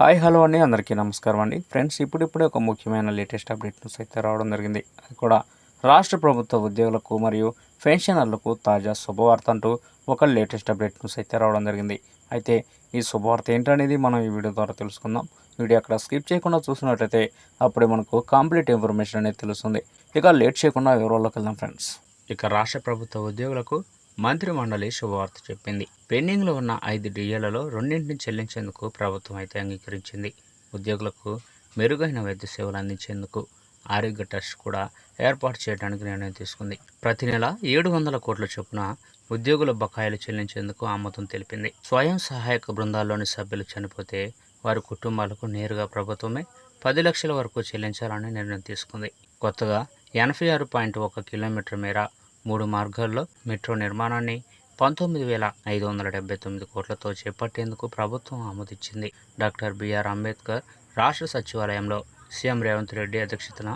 Hi hello అండి. అందరికీ నమస్కారం అండి. ఫ్రెండ్స్ ఇప్పుడిప్పుడే ఒక ముఖ్యమైన లేటెస్ట్ అప్డేట్ న్యూస్ అయితే రావడం జరిగింది. అది కూడా రాష్ట్ర ప్రభుత్వ ఉద్యోగులకు మరియు పెన్షనర్లకు తాజా శుభవార్త అంటూ ఒక లేటెస్ట్ అప్డేట్ న్యూస్ అయితే రావడం జరిగింది. అయితే ఈ శుభవార్త ఏంటనేది మనం ఈ వీడియో ద్వారా తెలుసుకుందాం. వీడియో అక్కడ స్కిప్ చేయకుండా చూసినట్లయితే అప్పుడే మనకు కంప్లీట్ ఇన్ఫర్మేషన్ అనేది తెలుస్తుంది. ఇక లేట్ చేయకుండా వివరాల్లోకి వెళ్దాం ఫ్రెండ్స్. ఇక రాష్ట్ర ప్రభుత్వ ఉద్యోగులకు మంత్రి మండలి శుభవార్త చెప్పింది. పెండింగ్లో ఉన్న ఐదు డిఏలలో రెండింటిని చెల్లించేందుకు ప్రభుత్వం అయితే అంగీకరించింది. ఉద్యోగులకు మెరుగైన వైద్య సేవలు అందించేందుకు ఆరోగ్య ట్రస్ట్ కూడా ఏర్పాటు చేయడానికి నిర్ణయం తీసుకుంది. ప్రతి నెల ఏడు వందల కోట్ల చొప్పున ఉద్యోగుల బకాయిలు చెల్లించేందుకు ఆమోదం తెలిపింది. స్వయం సహాయక బృందాల్లోని సభ్యులు చనిపోతే వారి కుటుంబాలకు నేరుగా ప్రభుత్వమే పది లక్షల వరకు చెల్లించాలని నిర్ణయం తీసుకుంది. కొత్తగా ఎనభై ఆరు పాయింట్ ఒక కిలోమీటర్ మేర మూడు మార్గాల్లో మెట్రో నిర్మాణాన్ని పంతొమ్మిది వేల ఐదు వందల డెబ్బై తొమ్మిది కోట్లతో చేపట్టేందుకు ప్రభుత్వం ఆమోదించింది. డాక్టర్ బిఆర్ అంబేద్కర్ రాష్ట్ర సచివాలయంలో సీఎం రేవంత్ రెడ్డి అధ్యక్షతన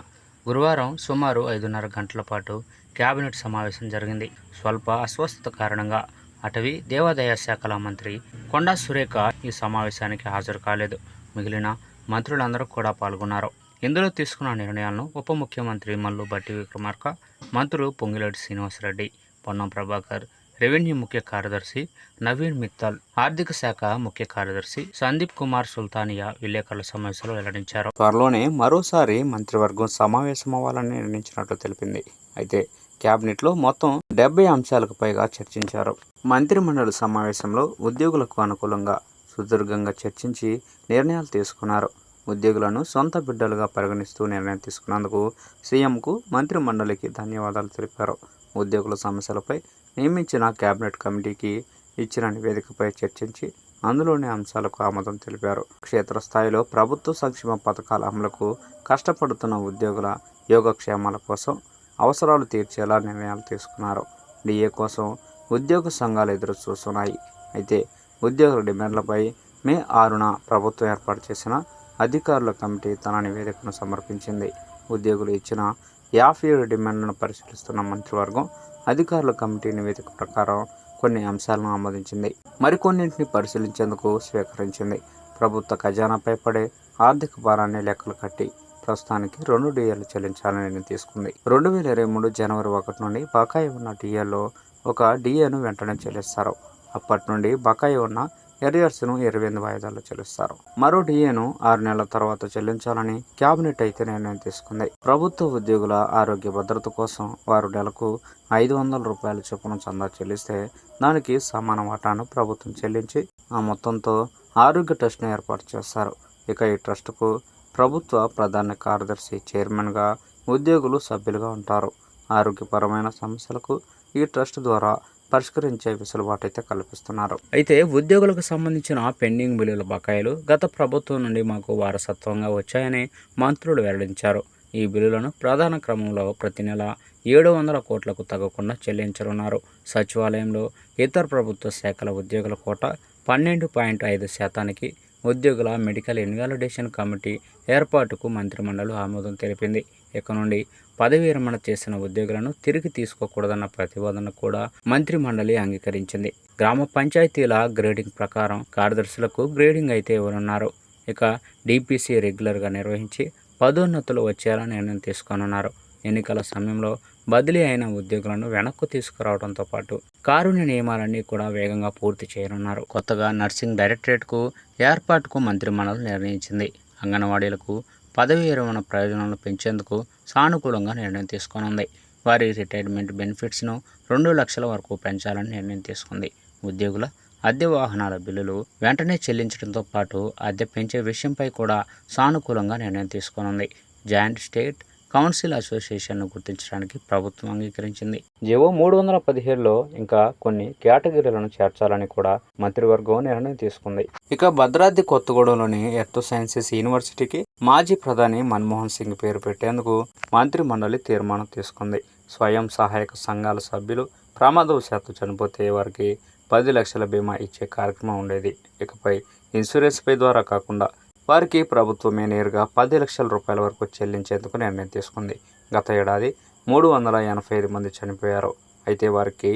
గురువారం సుమారు ఐదున్నర గంటల పాటు కేబినెట్ సమావేశం జరిగింది. స్వల్ప అస్వస్థత కారణంగా అటవీ దేవాదాయ శాఖల మంత్రి కొండా సురేఖ ఈ సమావేశానికి హాజరు కాలేదు. మిగిలిన మంత్రులందరూ కూడా పాల్గొన్నారు. ఇందులో తీసుకున్న నిర్ణయాలను ఉప ముఖ్యమంత్రి మల్లు భట్టి విక్రమార్క మంత్రులు పొంగిరెడ్డి శ్రీనివాసరెడ్డి పొన్నం ప్రభాకర్ రెవెన్యూ ముఖ్య కార్యదర్శి నవీన్ మిత్తల్ ఆర్థిక శాఖ ముఖ్య కార్యదర్శి సందీప్ కుమార్ సుల్తానియా విలేకరుల సమావేశంలో వెల్లడించారు. త్వరలోనే మరోసారి మంత్రివర్గం సమావేశం అవ్వాలని నిర్ణయించినట్లు తెలిపింది. అయితే క్యాబినెట్లో మొత్తం డెబ్బై అంశాలకు పైగా చర్చించారు. మంత్రిమండలి సమావేశంలో ఉద్యోగులకు అనుకూలంగా సుదీర్ఘంగా చర్చించి నిర్ణయాలు తీసుకున్నారు. ఉద్యోగులను సొంత బిడ్డలుగా పరిగణిస్తూ నిర్ణయం తీసుకున్నందుకు సీఎంకు మంత్రి మండలికి ధన్యవాదాలు తెలిపారు. ఉద్యోగుల సమస్యలపై నియమించిన కేబినెట్ కమిటీకి ఇచ్చిన నివేదికపై చర్చించి అందులోని అంశాలకు ఆమోదం తెలిపారు. క్షేత్రస్థాయిలో ప్రభుత్వ సంక్షేమ పథకాల అమలుకు కష్టపడుతున్న ఉద్యోగుల యోగక్షేమాల కోసం అవసరాలు తీర్చేలా నిర్ణయాలు తీసుకున్నారు. డిఏ కోసం ఉద్యోగ సంఘాలు ఎదురు చూస్తున్నాయి అయితే ఉద్యోగుల డిమాండ్లపై మే ఆరున ప్రభుత్వం ఏర్పాటు చేసిన అధికారుల కమిటీ తన నివేదికను సమర్పించింది. ఉద్యోగులు ఇచ్చిన యాభై ఏడు డిమాండ్లను పరిశీలిస్తున్న మంత్రివర్గం అధికారుల కమిటీ నివేదిక ప్రకారం కొన్ని అంశాలను ఆమోదించింది. మరికొన్నింటిని పరిశీలించేందుకు స్వీకరించింది. ప్రభుత్వ ఖజానాపై పడే ఆర్థిక భారాన్ని లెక్కలు కట్టి ప్రస్తుతానికి రెండు డిఏలు చెల్లించాలని నిర్ణయం తీసుకుంది. రెండు వేల ఇరవై మూడు జనవరి ఒకటి నుండి బకాయి ఉన్న డిఏలో ఒక డిఏను వెంటనే చెల్లిస్తారు. అప్పటి నుండి బకాయి ఉన్న ఎరియర్స్ను ఇరవై ఎనిమిది వాయిదాల్లో చెల్లిస్తారు. మరో డిఏను ఆరు నెలల తర్వాత చెల్లించాలని క్యాబినెట్ అయితే నిర్ణయం తీసుకుంది. ప్రభుత్వ ఉద్యోగుల ఆరోగ్య భద్రత కోసం వారు నెలకు ఐదు వందల రూపాయల చొప్పున చందా చెల్లిస్తే దానికి సమాన వాటాను ప్రభుత్వం చెల్లించి ఆ మొత్తంతో ఆరోగ్య ట్రస్ట్ను ఏర్పాటు చేస్తారు. ఇక ఈ ట్రస్టుకు ప్రభుత్వ ప్రధాన కార్యదర్శి చైర్మన్గా ఉద్యోగులు సభ్యులుగా ఉంటారు. ఆరోగ్యపరమైన సమస్యలకు ఈ ట్రస్ట్ ద్వారా పరిష్కరించే వెసులుబాటు అయితే కల్పిస్తున్నారు. అయితే ఉద్యోగులకు సంబంధించిన పెండింగ్ బిల్లుల బకాయిలు గత ప్రభుత్వం నుండి మాకు వారసత్వంగా వచ్చాయని మంత్రులు వెల్లడించారు. ఈ బిల్లులను ప్రధాన క్రమంలో ప్రతి నెల ఏడు వందల కోట్లకు తగ్గకుండా చెల్లించనున్నారు. సచివాలయంలో ఇతర ప్రభుత్వ శాఖల ఉద్యోగుల కోట పన్నెండు పాయింట్ ఐదు శాతానికి ఉద్యోగుల మెడికల్ ఇన్వాలిడేషన్ కమిటీ ఏర్పాటుకు మంత్రిమండలి ఆమోదం తెలిపింది. ఇక నుండి పదవి విరమణ చేసిన ఉద్యోగులను తిరిగి తీసుకోకూడదన్న ప్రతిపాదన కూడా మంత్రి మండలి అంగీకరించింది. గ్రామ పంచాయతీల గ్రేడింగ్ ప్రకారం కార్యదర్శులకు గ్రేడింగ్ అయితే ఇవ్వనున్నారు ఇక డిపిసి రెగ్యులర్గా నిర్వహించి పదోన్నతులు వచ్చేలా నిర్ణయం తీసుకోనున్నారు. ఎన్నికల సమయంలో బదిలీ అయిన ఉద్యోగులను వెనక్కు తీసుకురావడంతో పాటు కారుణ్య నియమాలన్నీ కూడా వేగంగా పూర్తి చేయనున్నారు. కొత్తగా నర్సింగ్ డైరెక్టరేట్కు ఏర్పాటుకు మంత్రిమండలి నిర్ణయించింది. అంగన్వాడీలకు పదవి విరమణ ప్రయోజనాలను పెంచేందుకు సానుకూలంగా నిర్ణయం తీసుకోనుంది. వారి రిటైర్మెంట్ బెనిఫిట్స్ను రెండు లక్షల వరకు పెంచాలని నిర్ణయం తీసుకుంది. ఉద్యోగుల అద్దె వాహనాల బిల్లులు వెంటనే చెల్లించడంతో పాటు అద్దె పెంచే విషయంపై కూడా సానుకూలంగా నిర్ణయం తీసుకోనుంది. జాయింట్ స్టేట్ కౌన్సిల్ అసోసియేషన్ను గుర్తించడానికి ప్రభుత్వం అంగీకరించింది. జీవో మూడు వందల పదిహేడులో ఇంకా కొన్ని కేటగిరీలను చేర్చాలని కూడా మంత్రివర్గం నిర్ణయం తీసుకుంది. ఇక భద్రాద్రి కొత్తగూడెంలోని ఎర్త్ సైన్సెస్ యూనివర్సిటీకి మాజీ ప్రధాని మన్మోహన్ సింగ్ పేరు పెట్టేందుకు మంత్రి మండలి తీర్మానం తీసుకుంది. స్వయం సహాయక సంఘాల సభ్యులు ప్రమాదవశాత్తు చనిపోతే వారికి పది లక్షల బీమా ఇచ్చే కార్యక్రమం ఉండేది. ఇకపై ఇన్సూరెన్స్ పే ద్వారా కాకుండా వారికి ప్రభుత్వమే నేరుగా పది లక్షల రూపాయల వరకు చెల్లించేందుకు నిర్ణయం తీసుకుంది. గత ఏడాది మూడు వందల ఎనభై ఐదు మంది చనిపోయారు. అయితే వారికి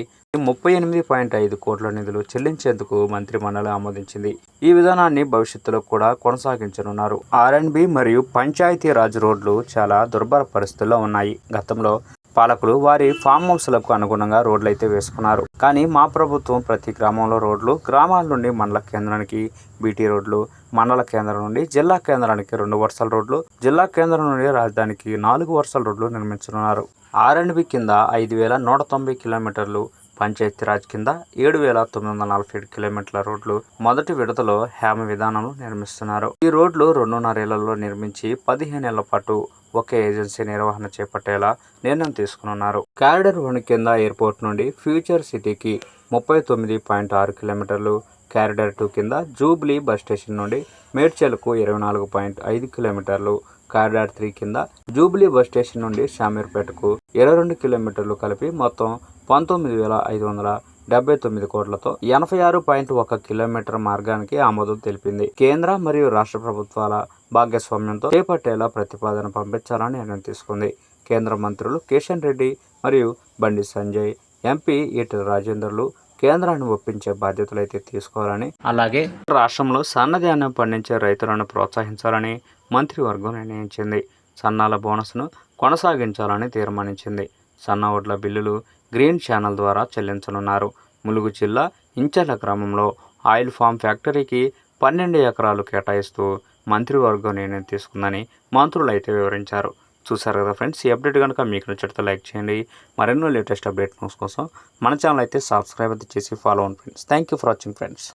ముప్పై ఎనిమిది పాయింట్ ఐదు కోట్ల నిధులు చెల్లించేందుకు మంత్రి మండలి ఆమోదించింది. ఈ విధానాన్ని భవిష్యత్తులో కూడా కొనసాగించనున్నారు. ఆర్ఎండ్బి మరియు పంచాయతీ రాజ్ రోడ్లు చాలా దుర్భర పరిస్థితుల్లో ఉన్నాయి. గతంలో పాలకులు వారి ఫామ్ హౌస్లకు అనుగుణంగా రోడ్లు అయితే వేసుకున్నారు. కానీ మా ప్రభుత్వం ప్రతి గ్రామంలో రోడ్లు గ్రామాల నుండి మండల కేంద్రానికి బీటీ రోడ్లు మండల కేంద్రం నుండి జిల్లా కేంద్రానికి రెండు వరుసల రోడ్లు జిల్లా కేంద్రం నుండి రాజధానికి నాలుగు వరుసల రోడ్లు నిర్మించనున్నారు. ఆర్ఎండ్బి కింద ఐదు వేల నూట తొంభై కిలోమీటర్లు పంచాయతీరాజ్ కింద ఏడు వేల తొమ్మిది వందల నలభై ఏడు కిలోమీటర్ల రోడ్లు మొదటి విడతలో హేమ విధానంలో నిర్మిస్తున్నారు. ఈ రోడ్లు రెండున్నరేళ్ళలో నిర్మించి పదిహేనేళ్ళ పాటు ఒకే ఏజెన్సీ నిర్వహణ చేపట్టేలా నిర్ణయం తీసుకున్నారు. క్యారిడర్ వన్ కింద ఎయిర్పోర్ట్ నుండి ఫ్యూచర్ సిటీకి ముప్పై తొమ్మిది పాయింట్ ఆరు కిలోమీటర్లు క్యారిడర్ టూ కింద జూబ్లీ బస్ స్టేషన్ నుండి మేడ్చల్కు ఇరవై నాలుగు పాయింట్ ఐదు కిలోమీటర్లు కారిడార్ త్రీ కింద జూబ్లీ బస్ స్టేషన్ నుండి షామీర్పేటకు ఇరవై రెండు కిలోమీటర్లు కలిపి మొత్తం పంతొమ్మిది వేల ఐదు వందల డెబ్బై తొమ్మిది కోట్లతో ఎనభై ఆరు పాయింట్ ఒక కిలోమీటర్ మార్గానికి ఆమోదం తెలిపింది. కేంద్ర మరియు రాష్ట్ర ప్రభుత్వాల భాగస్వామ్యంతో చేపట్టేలా ప్రతిపాదన పంపించాలని నిర్ణయం తీసుకుంది. కేంద్ర మంత్రులు కిషన్ రెడ్డి మరియు బండి సంజయ్ ఎంపీ ఈటల రాజేందర్లు కేంద్రాన్ని ఒప్పించే బాధ్యతలు అయితే తీసుకోవాలని అలాగే రాష్ట్రంలో సన్నధాన్యం పండించే రైతులను ప్రోత్సహించాలని మంత్రివర్గం నిర్ణయించింది. సన్నాల బోనస్ను కొనసాగించాలని తీర్మానించింది. సన్న వడ్ల బిల్లులు గ్రీన్ ఛానల్ ద్వారా చెల్లించనున్నారు. ములుగు జిల్లా ఇంచర్ల గ్రామంలో ఆయిల్ ఫామ్ ఫ్యాక్టరీకి పన్నెండు ఎకరాలు కేటాయిస్తూ మంత్రివర్గం నిర్ణయం తీసుకుందని మంత్రులు అయితే వివరించారు. చూసారు కదా ఫ్రెండ్స్ ఈ అప్డేట్ కనుక మీకు నచ్చితే లైక్ చేయండి. మరెన్నో లేటెస్ట్ అప్డేట్ న్యూస్ కోసం మన ఛానల్ అయితే సబ్స్క్రైబ్ అయితే చేసి ఫాలో అవ్వండి friends. Thank you for watching friends